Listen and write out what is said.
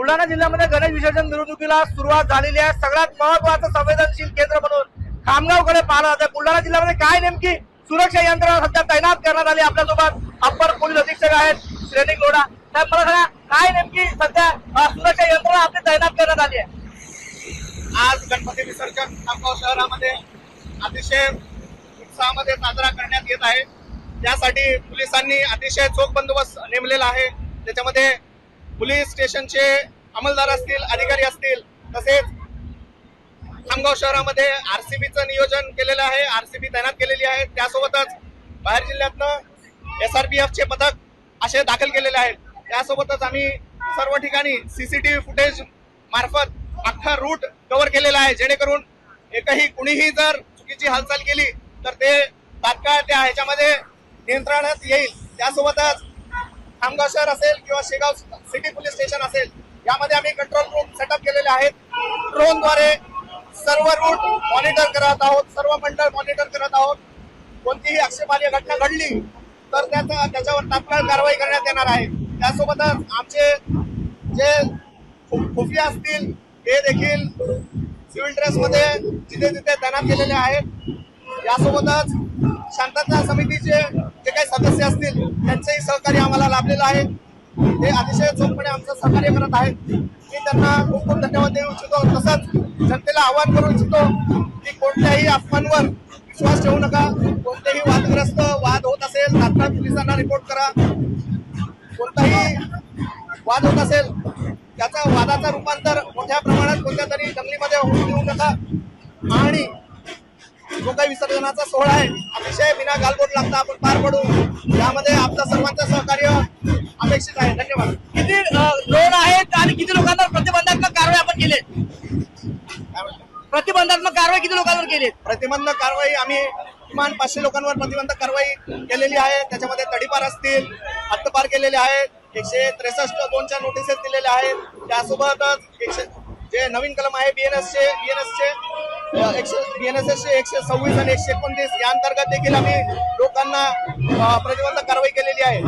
बुलढाणा जिल्ह्यामध्ये गणेश विसर्जन मिरवणुकीला सुरुवात झालेली आहे. सगळ्यात महत्वाचं संवेदनशील केंद्र म्हणून खामगावकडे पाहिलं जातं बुलढाणा जिल्ह्यामध्ये काय नेमकी सुरक्षा यंत्रणा सध्या तैनात करण्यात आली आपल्यासोबत. अप्पर पोलीस अधीक्षक आहेत श्रेणी लोढा तर मला सांगा काय नेमकी सध्या सुरक्षा यंत्रणा आपली तैनात करण्यात आली आहे? आज गणपती विसर्जन खामगाव शहरामध्ये अतिशय उत्साहामध्ये साजरा करण्यात येत आहे. त्यासाठी पोलिसांनी अतिशय चोख बंदोबस्त नेमलेला आहे. त्याच्यामध्ये पोलीस स्टेशनचे अंमलदार असतील अधिकारी असतील तसेच खामगाव शहरामध्ये आरसीबीचं नियोजन केलेलं आहे आरसीबी तैनात केलेली आहे. त्यासोबतच बाहेर जिल्ह्यातनं पी एफचे पथक असे दाखल केलेले आहेत. त्यासोबतच आम्ही सर्व ठिकाणी सीसीटीव्ही फुटेज मार्फत अख्खा रूट कव्हर केलेला आहे. जेणेकरून एकही कुणीही जर चुकीची हालचाल केली तर ते तात्काळ त्या ह्याच्यामध्ये नियंत्रणात येईल. त्यासोबतच खामगाव शहर असेल किंवा शेगाव सिटी पोलीस स्टेशन असेल यामध्ये आम्ही कंट्रोल रूम सेटअप केलेले आहेत. ड्रोनद्वारे सर्व रूट मॉनिटर करत आहोत सर्व मंडळ मॉनिटर करत आहोत. कोणतीही आक्षेपार्ह घटना घडली तर त्याचा त्याच्यावर तात्काळ कारवाई करण्यात येणार आहे. त्यासोबतच आमचे जे खुफिया असतील हे देखील सिव्हिल ड्रेसमध्ये जिथे तिथे तैनात केलेले आहेत. यासोबतच शांतता समितीचे काही सदस्य असतील त्यांचंही सहकार्य आम्हाला लाभलेलं आहे. ते अतिशय चोखपणे आमचं सहकार्य करत आहेत. मी त्यांना खूप खूप धन्यवाद देऊ इच्छितो. तसंच जनतेला आवाहन करू इच्छितो की कोणत्याही अफवांवर विश्वास ठेवू नका. कोणतेही वादग्रस्त वाद होत असेल तात्काळ पोलिसांना रिपोर्ट करा. कोणताही वाद होत असेल त्याचा वादाचा रूपांतर मोठ्या प्रमाणात कोणत्या तरी दंगलीमध्ये होऊ देऊ नका. आणि काही विसर्जनाचा सोहळा आहे अतिशय विना गालबोट लागता आपण पार पडू. यामध्ये आपलं सर्वांचं सहकार्य अपेक्षित आहे. धन्यवाद. किती ड्रोन आहेत आणि किती लोकांवर प्रतिबंधात्मक कारवाई आपण केली? प्रतिबंधात्मक कारवाई किती लोकांवर केली प्रतिबंधक कारवाई आम्ही किमान पाचशे लोकांवर प्रतिबंधक कारवाई केलेली आहे. त्याच्यामध्ये तडीपार असतील हद्दपार केलेले आहेत. एकशे त्रेसष्ट दोनच्या नोटिसेस दिलेल्या आहेत. त्यासोबतच एकशे जे नवीन कलम आहे बीएनएस चे एकशे एकशे सव्वीस आणि एकशे एकोणतीस या अंतर्गत देखील आम्ही लोकांना प्रतिबंधक कारवाई केलेली आहे.